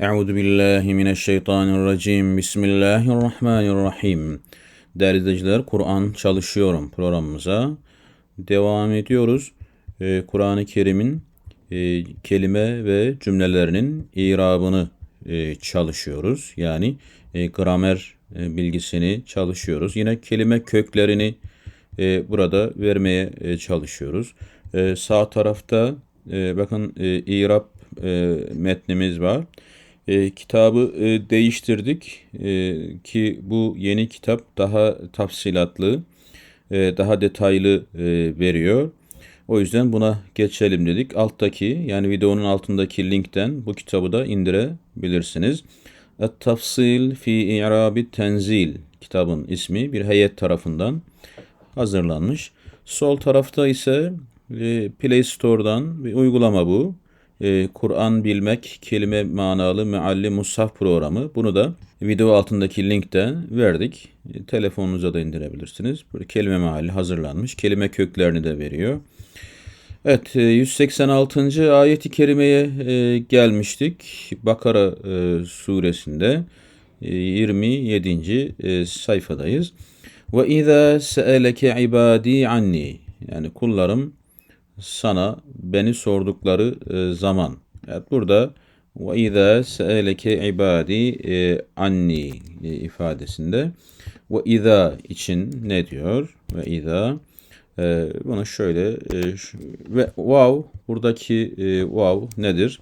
Euzu billahi mineşşeytanirracim. Bismillahirrahmanirrahim. Değerli izleyiciler, Kur'an çalışıyorum programımıza devam ediyoruz. Ee, Kur'an-ı Kerim'in e, kelime ve cümlelerinin irabını e, çalışıyoruz. Yani e, gramer e, bilgisini çalışıyoruz. Yine kelime köklerini e, burada vermeye e, çalışıyoruz. E, sağ tarafta e, bakın e, irab e, metnimiz var. E, kitabı e, değiştirdik e, ki bu yeni kitap daha tafsilatlı, e, daha detaylı e, veriyor. O yüzden buna geçelim dedik. Alttaki yani videonun altındaki linkten bu kitabı da indirebilirsiniz. Et-Tafsil fi İ'rabi Tenzil kitabın ismi bir heyet tarafından hazırlanmış. Sol tarafta ise e, Play Store'dan bir uygulama bu. E, Kur'an bilmek kelime manalı mealli mushaf programı. Bunu da video altındaki linkten verdik. E, telefonunuza da indirebilirsiniz. Böyle kelime mealli hazırlanmış. Kelime köklerini de veriyor. Evet, 186. ayeti kerimeye gelmiştik. Bakara suresinde 27. sayfadayız. Ve izâ se'eleke ibâdî anni. Yani kullarım sana beni sordukları zaman. Evet burada ve izâ se'eleke ibâdî anni ifadesinde ve izâ için ne diyor? Ve izâ ee, bunu şöyle e, ve wow buradaki e, wow nedir?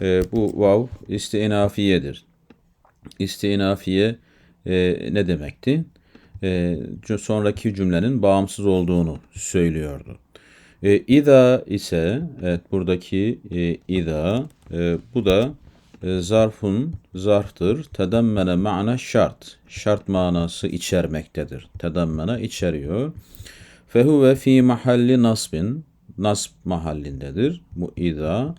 E, bu wow istinafiyedir. İstinafiye e, ne demekti? E, sonraki cümlenin bağımsız olduğunu söylüyordu. E, ida ise evet buradaki e, ida e, bu da e, zarfun zarftır. Tedemmene ma'na şart. Şart manası içermektedir. Tedemmene içeriyor. Fehuve fi mahalli nasbin nasb mahallindedir. Bu ida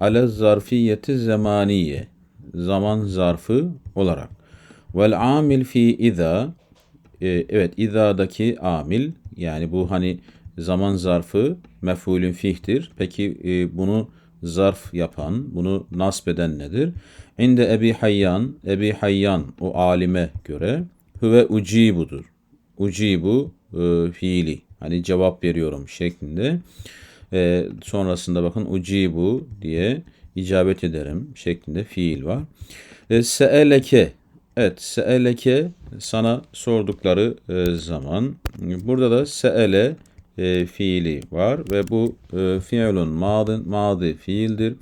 ale zarfiyeti zamaniye zaman zarfı olarak. Vel amil fi ida e, evet ida'daki amil yani bu hani zaman zarfı mef'ulün fihtir. Peki e, bunu zarf yapan, bunu nasb eden nedir? İnde Ebi Hayyan, Ebi Hayyan o alime göre huve ucibudur. Ucibu e, fiili. Hani cevap veriyorum şeklinde. E, sonrasında bakın ucibu diye icabet ederim şeklinde fiil var. E, seeleke Evet, seeleke sana sordukları e, zaman burada da seele e, fiili var ve bu e, fiilun madin madi fiildir.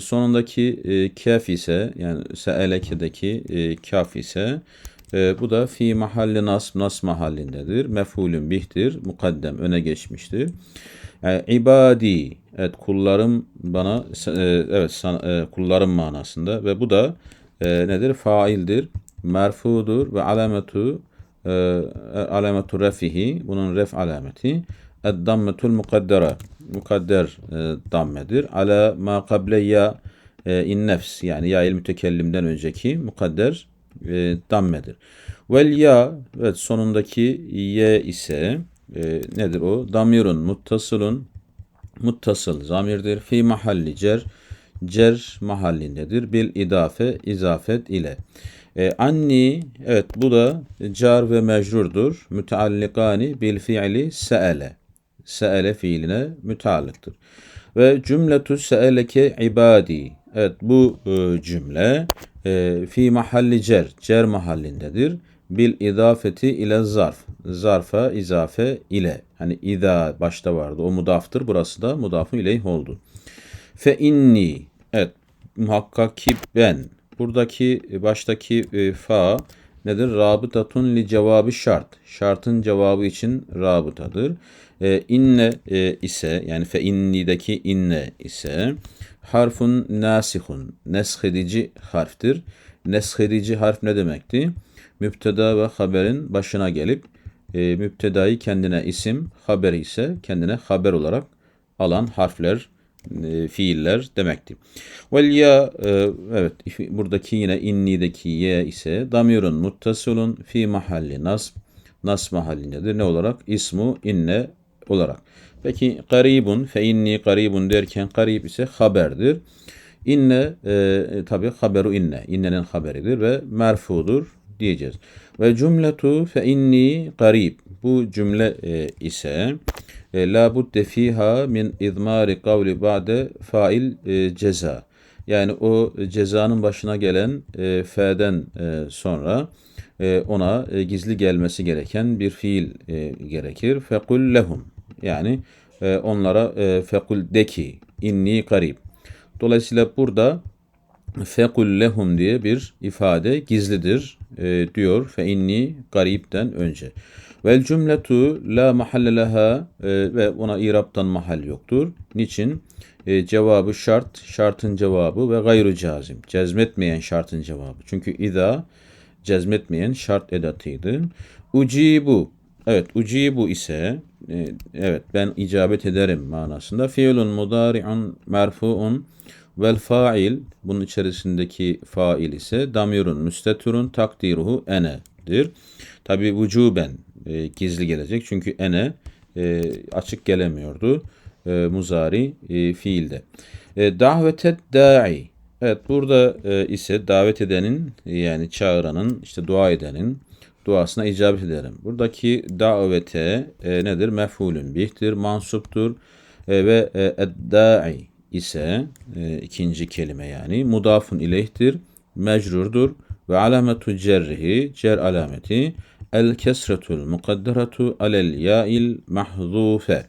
Sonundaki e, kaf ise yani seelekedeki e, kaf ise e, bu da fi mahalli nasb nas mahallindedir. Mef'ulün bihtir. Mukaddem öne geçmiştir. Yani e, ibadi evet kullarım bana e, evet sana, e, kullarım manasında ve bu da e, nedir? Faildir. Merfudur ve alametu e, alametu refihi bunun ref alameti eddammetul mukaddera mukadder e, dammedir. Ala ma kableyya e, in nefs yani ya il mütekellimden önceki mukadder e, dammedir. Vel ya evet sonundaki ye ise nedir o? Damirun muttasılun muttasıl zamirdir. Fi mahalli cer cer mahallindedir. Bil idafe izafet ile. E, anni evet bu da car ve mecrurdur. Müteallikani bil fiili se'ele. Se'ele fiiline müteallıktır. Ve cümletu se'eleke ibadi. Evet bu e, cümle e, fi mahalli cer, cer mahallindedir. Bil idafeti ile zarf, zarfa izafe ile. Hani ida başta vardı o mudaftır burası da mudafun ileyh oldu. Fe inni, evet muhakkak ki ben. Buradaki baştaki e, fa nedir? Rabıtatun li cevabı şart. Şartın cevabı için rabıtadır. E, inne e, ise yani fe innideki inne ise harfun nasihun. Neshedici harftir. Neshedici harf ne demekti? Müpteda ve haberin başına gelip e, müptedayı kendine isim, haberi ise kendine haber olarak alan harfler, e, fiiller demekti. Vel ya e, evet buradaki yine innideki ye ise damirun muttasilun fi mahalli nasb nas mahallindedir. Ne olarak? İsmu inne olarak. Peki garibun fe inni garibun derken garib ise haberdir. İnne e, tabi haberu inne. İnnenin haberidir ve merfudur diyeceğiz. Ve cümletu fe inni garib. Bu cümle e, ise e, la budde fiha min izmari kavli ba'de fail e, ceza. Yani o cezanın başına gelen e, fe'den e, sonra e, ona gizli gelmesi gereken bir fiil gerekir. Fekul lehum. Yani onlara fekul de ki inni garib. Dolayısıyla burada fekul lehum diye bir ifade gizlidir diyor fe inni garipten önce. Vel cümletu la mahalle leha e, ve ona iraptan mahal yoktur. Niçin? E, cevabı şart, şartın cevabı ve gayru cazim. Cezmetmeyen şartın cevabı. Çünkü iza cezmetmeyen şart edatıydı. Ucibu Evet, ucibu ise e, evet ben icabet ederim manasında. Fiilun mudari'un merfu'un vel fa'il bunun içerisindeki fail ise damirun müsteturun takdiruhu ene'dir. Tabi vücuben e, gizli gelecek çünkü ene e, açık gelemiyordu e, muzari e, fiilde. E, davetet da'i Evet burada e, ise davet edenin yani çağıranın işte dua edenin duasına icabet ederim. Buradaki davete e, nedir? Mef'ulün bihtir, mansuptur e, ve e, eddai ise e, ikinci kelime yani mudafun ileyhtir, mecrurdur ve alametu cerrihi cer alameti el kesretul mukadderatu alel ya'il mahzufe.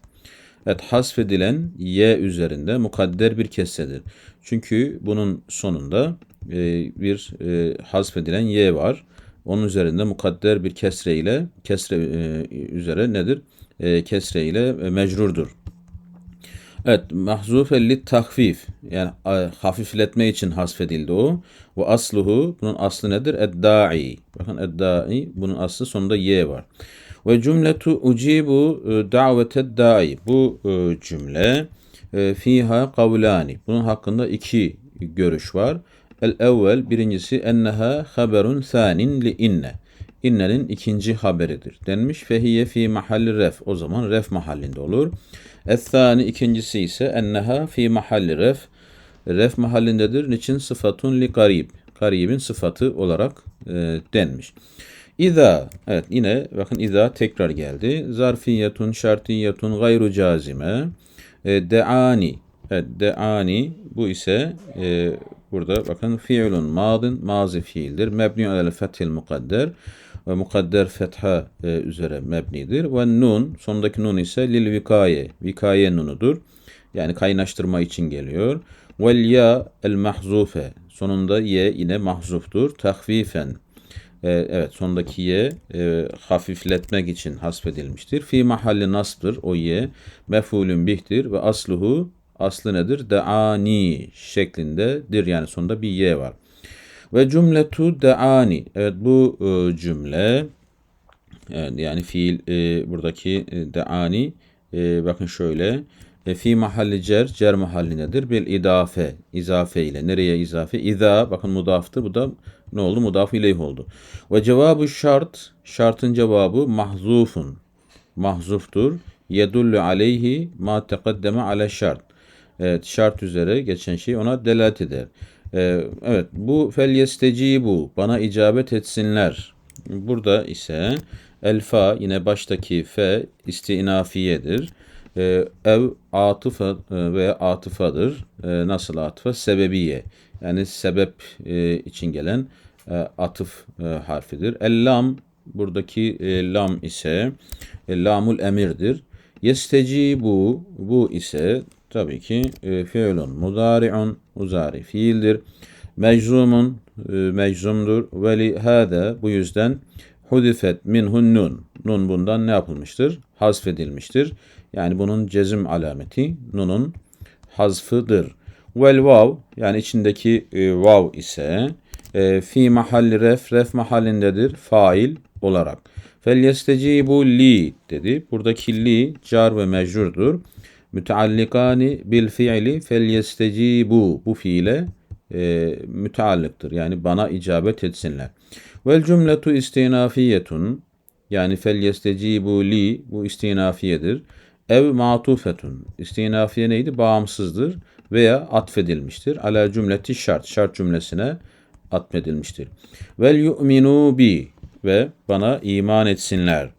Evet hasfedilen y üzerinde mukadder bir kesredir. Çünkü bunun sonunda e, bir e, hasfedilen y var. Onun üzerinde mukadder bir kesre ile kesre e, üzere nedir? E, kesre ile e, mecrurdur. Evet, mahzufe lit tahfif. Yani e, hafifletme için hasfedildi o. Ve asluhu bunun aslı nedir? Eddai. Bakın eddai bunun aslı sonunda y var. Ve cümletu ucibu e, daveted dai. Bu e, cümle fiha kavlani. Bunun hakkında iki görüş var. El evvel birincisi enneha haberun thanin li inne. İnnenin ikinci haberidir denmiş. Fehiye fi mahalli ref. O zaman ref mahallinde olur. Ethani ikincisi ise enneha fi mahalli ref. Ref mahallindedir. Niçin? Sıfatun li garib. Garibin sıfatı olarak e, denmiş. İza, evet yine bakın iza tekrar geldi. Zarfiyetun, şartiyetun, gayru cazime. E, deani, evet deani bu ise e, burada bakın fiilun madın, mazi fiildir. Mebni alel fethil mukadder ve mukadder fetha e, üzere mebnidir. Ve nun, sondaki nun ise lil vikaye, vikaye nunudur. Yani kaynaştırma için geliyor. Vel ya el mahzufe, sonunda ye yine mahzuftur. Tahfifen, e, evet sondaki ye e, hafifletmek için hasfedilmiştir. Fi mahalli nasbdır o ye. Mefulün bihtir ve asluhu aslı nedir? Deani şeklindedir. Yani sonunda bir ye var. Ve cümletu deani. Evet bu e, cümle evet, yani fiil e, buradaki e, deani e, bakın şöyle e, fi mahalli cer, cer mahallindedir. Bil idafe, izafe ile. Nereye izafe? İza, bakın mudaftı. Bu da ne oldu? Mudaf ileyh oldu. Ve cevabı şart, şartın cevabı mahzufun. Mahzuftur. Yedullu aleyhi ma teqaddeme ale şart. Evet, şart üzere geçen şey ona delalet eder. Ee, evet, bu fel bu bana icabet etsinler. Burada ise elfa yine baştaki fe istinafiyedir. Ee, ev atıfa e, veya atıfadır. Ee, nasıl atıfa? Sebebiye. Yani sebep e, için gelen e, atıf e, harfidir. El-lam buradaki e, lam ise e, lamul emirdir. Yestecibu bu ise tabii ki e, fiilun mudari'un muzari fiildir. Meczumun e, meczumdur. Ve li hâde bu yüzden hudifet minhun nun. Nun bundan ne yapılmıştır? Hazfedilmiştir. Yani bunun cezim alameti nunun hazfıdır. Vel vav yani içindeki e, vav ise e, fi mahalli ref ref mahallindedir fail olarak. Fel yestecibu li dedi. Buradaki li car ve mecrurdur. Müteallikani bil fiili fel yestecibu bu fiile e, müteallıktır. Yani bana icabet etsinler. Vel cümletu istinafiyetun yani fel yestecibu li bu istinafiyedir. Ev matufetun. İstinafiye neydi? Bağımsızdır. veya atfedilmiştir. Ala cümleti şart. Şart cümlesine atfedilmiştir. Vel yu'minu bi ve bana iman etsinler.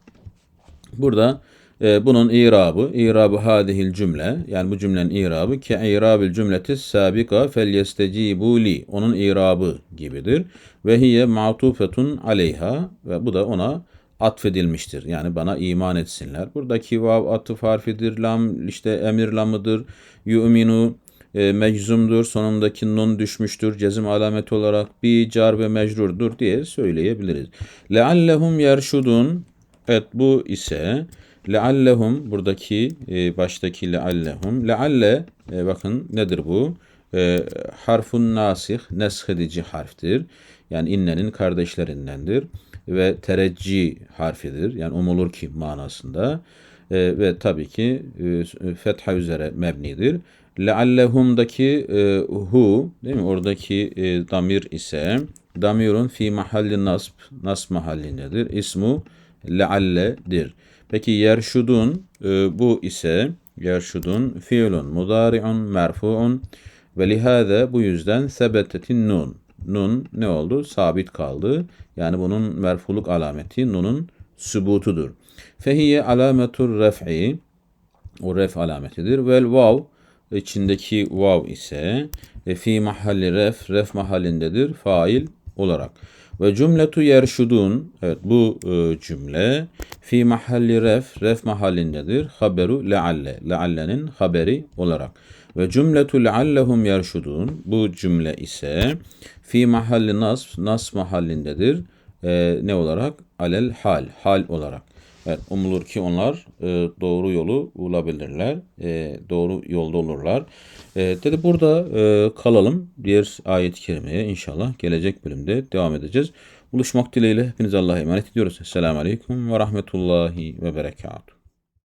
Burada e, bunun irabı, irabı hadihil cümle, yani bu cümlenin irabı ki irabil cümleti sabika fel yestecibu li. Onun irabı gibidir. Ve hiye ma'tufetun aleyha ve bu da ona atfedilmiştir. Yani bana iman etsinler. Buradaki vav atıf harfidir, lam işte emir lamıdır. Yu'minu e, meczumdur. Sonundaki nun düşmüştür. Cezim alameti olarak bir car ve mecrurdur diye söyleyebiliriz. Leallehum yerşudun. Evet bu ise leallehum buradaki e, baştaki leallehum. Lealle e, bakın nedir bu? E, harfun nasih nesh edici harftir. Yani innenin kardeşlerindendir ve tereccih harfidir. Yani umulur ki manasında. E, ve tabii ki e, fetha üzere mebnidir. Leallehum'daki e, hu değil mi? Oradaki e, damir ise damirun fi mahalli nasb nasb mahallindedir. İsmu lealledir. Peki yerşudun e, bu ise yerşudun fiilun mudari'un merfu'un ve lihâze bu yüzden sebetetin nun. Nun ne oldu? Sabit kaldı. Yani bunun merfuluk alameti nunun sübutudur. Fehiye alametur ref'i o ref alametidir. Vel vav içindeki vav ise e, fi mahalli ref ref mahallindedir fail olarak. Ve cümletu yerşudun evet bu e, cümle fi mahalli ref ref mahallindedir. Haberu lealle leallenin haberi olarak. Ve cümletu leallehum yerşudun bu cümle ise fi mahalli nasb nasb mahallindedir. E, ne olarak? Alel hal hal olarak. Evet, umulur ki onlar e, doğru yolu bulabilirler. E, doğru yolda olurlar. E, dedi burada e, kalalım. Diğer ayet-i kerimeye inşallah gelecek bölümde devam edeceğiz. Buluşmak dileğiyle hepinize Allah'a emanet ediyoruz. Esselamu Aleyküm ve Rahmetullahi ve Berekatuhu.